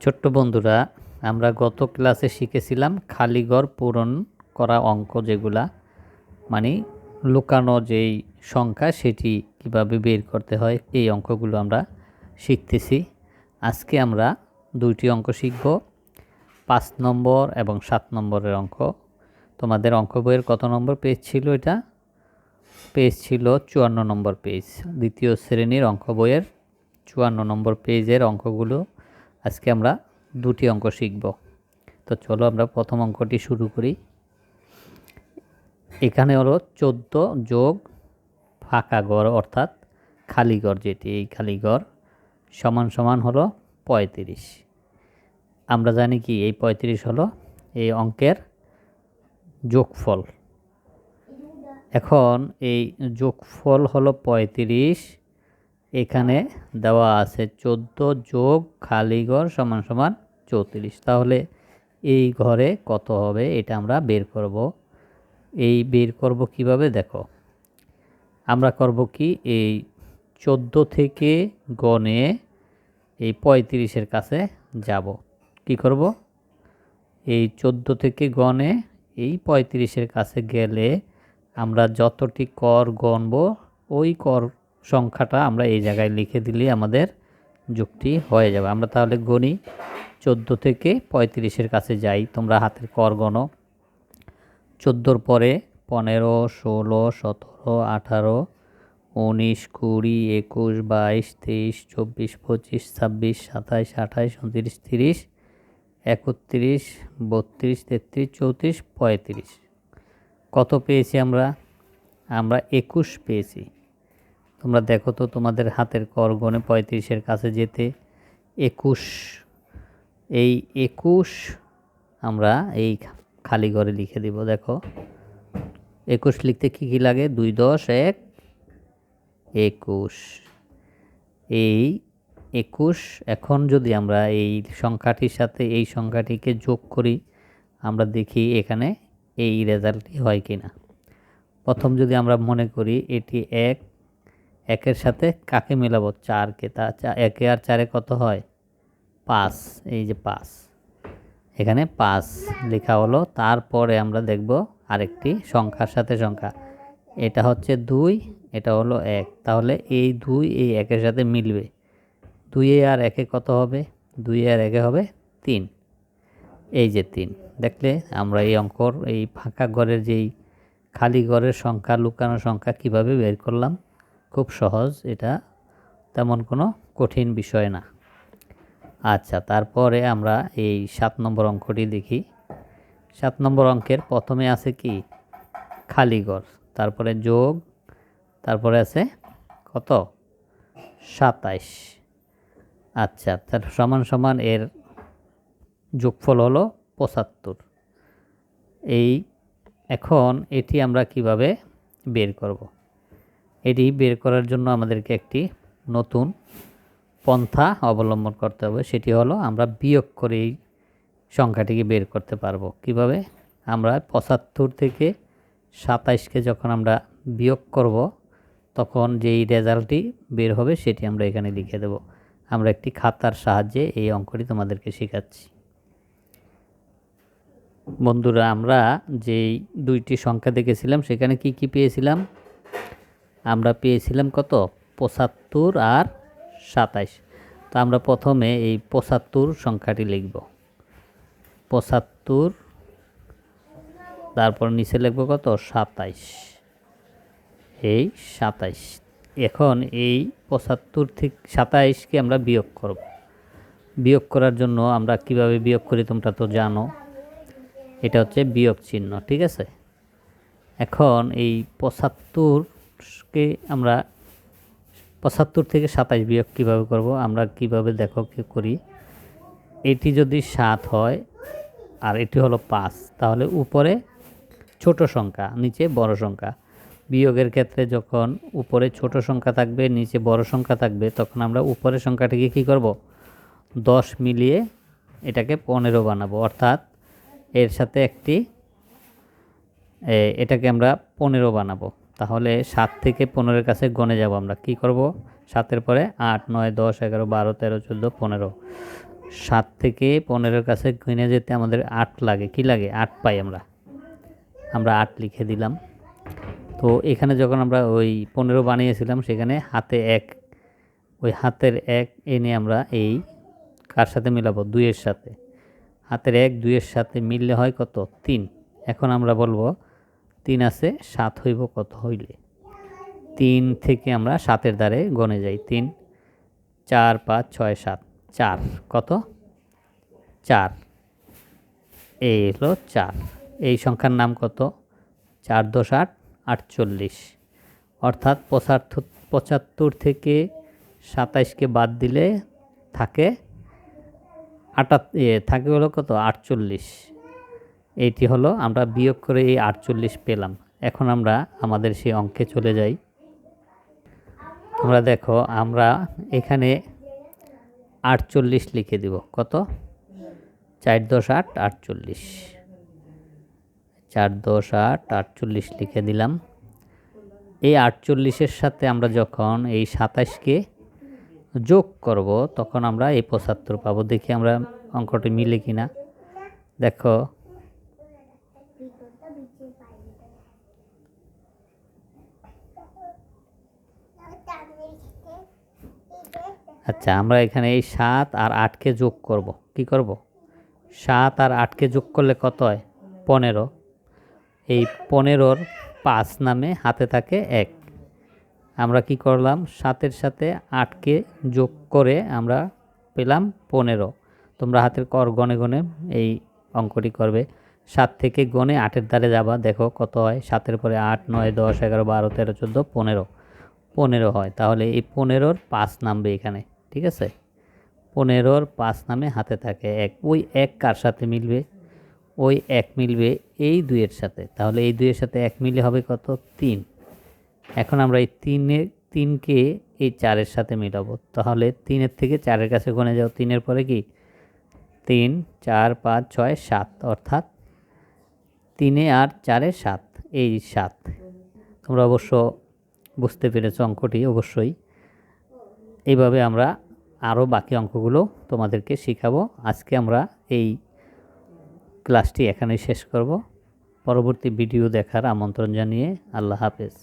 ছোট্ট বন্ধুরা, আমরা গত ক্লাসে শিখেছিলাম খালি ঘর পূরণ করা অঙ্ক যেগুলা মানে লুকানো যেই সংখ্যা সেটি কীভাবে বের করতে হয়, এই অঙ্কগুলো আমরা শিখতেছি। আজকে আমরা দুইটি অঙ্ক শিখব, পাঁচ নম্বর এবং সাত নম্বরের অঙ্ক। তোমাদের অঙ্ক বইয়ের কত নম্বর পেজ ছিল এটা? পেজ ছিল চুয়ান্ন নম্বর পেজ। দ্বিতীয় শ্রেণির অঙ্ক বইয়ের চুয়ান্ন নম্বর পেজের অঙ্কগুলো আজকে আমরা দুটি অঙ্ক শিখব। তো চলো আমরা প্রথম অঙ্কটি শুরু করি। এখানে হলো চোদ্দ যোগ ফাঁকা ঘর অর্থাৎ খালি ঘর যেটি, এই খালি ঘর সমান সমান হলো পঁয়ত্রিশ। আমরা জানি কি, এই পঁয়ত্রিশ হলো এই অঙ্কের যোগফল। এখন এই যোগফল হলো পঁয়ত্রিশ এখানে দেওয়া আছে চোদ্দ যোগ খালি ঘর সমান সমান চৌত্রিশ। তাহলে এই ঘরে কত হবে এটা আমরা বের করব। এই বের করব কীভাবে দেখো? আমরা করব কি? এই চোদ্দ থেকে গণে এই পঁয়ত্রিশের কাছে যাব। কি করব? এই চোদ্দ থেকে গণে এই পঁয়ত্রিশের কাছে গেলে আমরা যতটি কর গণব, ওই কর সংখ্যাটা আমরা এই জায়গায় লিখে দিলে আমাদের যুক্তি হয়ে যাবে। আমরা তাহলে গণি, চোদ্দ থেকে পঁয়ত্রিশের কাছে যাই, তোমরা হাতের কর গণো। চোদ্দোর পরে পনেরো, ষোলো, সতেরো, আঠারো, উনিশ, কুড়ি, একুশ, বাইশ, তেইশ, চব্বিশ, পঁচিশ, ছাব্বিশ, সাতাইশ, আঠাইশ, উনত্রিশ, তিরিশ, একত্রিশ, বত্রিশ, তেত্রিশ, চৌত্রিশ, পঁয়ত্রিশ। কত পেয়েছি আমরা? আমরা একুশ পেয়েছি। তোমরা দেখো তো তোমাদের হাতের কর গণে পঁয়ত্রিশের কাছে যেতে। একুশ, এই একুশ আমরা এই খালি ঘরে লিখে দিব, দেখো। একুশ লিখতে কী কী লাগে? দুই, দশ, এক, একুশ। এই একুশ, এখন যদি আমরা এই সংখ্যাটির সাথে এই সংখ্যাটিকে যোগ করি, আমরা দেখি এখানে এই রেজাল্টটি হয় কি না প্রথম যদি আমরা মনে করি এটি এক একের সাথে কাকে মেলাবো? চারকে। তা একে আর চারে কত হয়? পাঁচ। এই যে পাঁচ। এখানে পাঁচ লেখা হলো। তারপরে আমরা দেখব আরেকটি সংখ্যার সাথে সংখ্যা। এটা হচ্ছে দুই, এটা হলো এক। তাহলে এই দুই, এই একের সাথে মিলবে। দুইয়ে আর একে কত হবে? দুই আর একে হবে তিন। এই যে তিন। দেখলে আমরা এই অঙ্কর, এই ফাঁকা ঘরের যেই খালি ঘরের সংখ্যা, লুকানো সংখ্যা কীভাবে বের করলাম? খুব সহজ, এটা তেমন কোনো কঠিন বিষয় না। আচ্ছা তারপরে আমরা এই সাত নম্বর অঙ্কটি দেখি। সাত নম্বর অঙ্কের প্রথমে আছে কি? খালি ঘর তারপরে যোগ, তারপরে আছে কত? সাতাইশ। আচ্ছা তার সমান সমান এর যোগফল হলো পঁচাত্তর। এই এখন এটি আমরা কীভাবে বের করব। এটি বের করার জন্য আমাদেরকে একটি নতুন পন্থা অবলম্বন করতে হবে। সেটি হলো আমরা বিয়োগ করে এই সংখ্যাটিকে বের করতে পারব। কীভাবে? আমরা পঁচাত্তর থেকে সাতাইশকে যখন আমরা বিয়োগ করব, তখন যেই রেজাল্টটি বের হবে সেটি আমরা এখানে লিখে দেব। আমরা একটি খাতার সাহায্যে এই অঙ্কটি তোমাদেরকে শেখাচ্ছি। বন্ধুরা, আমরা যেই দুইটি সংখ্যা দেখেছিলাম, সেখানে কি কি পেয়েছিলাম? আমরা পেয়েছিলাম কত? পঁচাত্তর আর সাতাইশ। তো আমরা প্রথমে এই পঁচাত্তর সংখ্যাটি লিখব। পঁচাত্তর, তারপর নিচে লিখব কত? সাতাইশ। এই সাতাইশ। এখন এই পঁচাত্তর থেকে সাতাইশকে আমরা বিয়োগ করব। বিয়োগ করার জন্য আমরা কীভাবে বিয়োগ করি তোমরা তো জানো। এটা হচ্ছে বিয়োগ চিহ্ন, ঠিক আছে? এখন এই পঁচাত্তরকে আমরা পঁচাত্তর থেকে সাতাইশ বিয়োগ কীভাবে করব? আমরা কীভাবে দেখো কি করি? এটি যদি সাত হয়, আর এটি হলো পাঁচ, তাহলে উপরে ছোট সংখ্যা, নিচে বড় সংখ্যা। বিয়োগের ক্ষেত্রে যখন উপরে ছোট সংখ্যা থাকবে, নিচে বড় সংখ্যা থাকবে, তখন আমরা উপরের সংখ্যাটিকে কী করব? দশ মিলিয়ে এটাকে পনেরো বানাবো। অর্থাৎ এর সাথে একটি এটাকে আমরা পনেরো বানাবো। তাহলে সাত থেকে পনেরোর কাছে গণে যাব আমরা। কি করব? সাতের পরে আট, নয়, দশ, এগারো, বারো, তেরো, চোদ্দ, পনেরো। সাত থেকে পনেরোর কাছে গুনে যেতে আমাদের আট লাগে। কি লাগে? আট পাই আমরা। আমরা আট লিখে দিলাম। তো এখানে যখন আমরা ওই পনেরো বানিয়েছিলাম, সেখানে হাতে এক। ওই হাতের এক এনে আমরা এই কার সাথে মিলাবো? দুইয়ের সাথে। হাতের এক, দুইয়ের সাথে মিললে হয় কত? তিন। এখন আমরা বলব তিন আছে, সাত হইব কত হইলে? তিন থেকে আমরা সাতের দ্বারে গণে যাই, তিন, চার, পাঁচ, ছয়, সাত, চার, কত? চার এই হলো চার, এই সংখ্যার নাম কত? চার দশ আট, আটচল্লিশ, অর্থাৎ পঁচাত্তর পঁচাত্তর থেকে সাতাইশকে বাদ দিলে থাকে আটাত থাকে হলো কত? আটচল্লিশ এইটি হলো আমরা বিয়োগ করে এই আটচল্লিশ পেলাম। এখন আমরা আমাদের সেই অঙ্কে চলে যাই। তোমরা দেখো, আমরা এখানে আটচল্লিশ লিখে দিব। কত? চার দশ আট আটচল্লিশ। চার দশ আট আটচল্লিশ লিখে দিলাম। এই আটচল্লিশের সাথে আমরা যখন এই সাতাশকে যোগ করব, তখন আমরা এই পঁচাত্তর পাবো। দেখি আমরা অঙ্কটি মিলে কিনা। দেখো আচ্ছা আমরা এখানে এই সাত আর আটকে যোগ করব। কি করব? সাত আর আটকে যোগ করলে কত হয়? পনেরো। এই পনেরোর পাঁচ নামে হাতে থাকে এক। আমরা কি করলাম? সাতের সাথে আটকে যোগ করে আমরা পেলাম পনেরো। তোমরা হাতের কর গনে গনে এই অঙ্কটি করবে। সাত থেকে গনে আটের দ্বারে যাবা। দেখো কত হয়? সাতের পরে আট, নয়, দশ, এগারো, বারো, তেরো, চোদ্দ, পনেরো। পনেরো হয়। তাহলে এই পনেরোর পাঁচ নামবে এখানে, ঠিক আছে? পনেরোর পাঁচ নামে হাতে থাকে এক। ওই এক কার সাথে মিলবে? ওই এক মিলবে এই দুইয়ের সাথে। তাহলে এই দুইয়ের সাথে এক মিলে হবে কত? তিন। এখন আমরা এই তিনের তিনকে এই চারের সাথে মিলাবো। তাহলে তিনের থেকে চারের কাছে গনে যাও। তিনের পরে কি? তিন, চার, পাঁচ, ছয়, সাত। অর্থাৎ তিনে আর চারে সাত। এই সাত। তোমরা অবশ্য বুঝতে পেরেছ অঙ্কটি অবশ্যই। এইভাবে আমরা আরও বাকি অঙ্কগুলো তোমাদেরকে শেখাবো। আজকে আমরা এই ক্লাসটি এখানেই শেষ করব। পরবর্তী ভিডিও দেখার আমন্ত্রণ জানিয়ে আল্লাহ হাফেজ।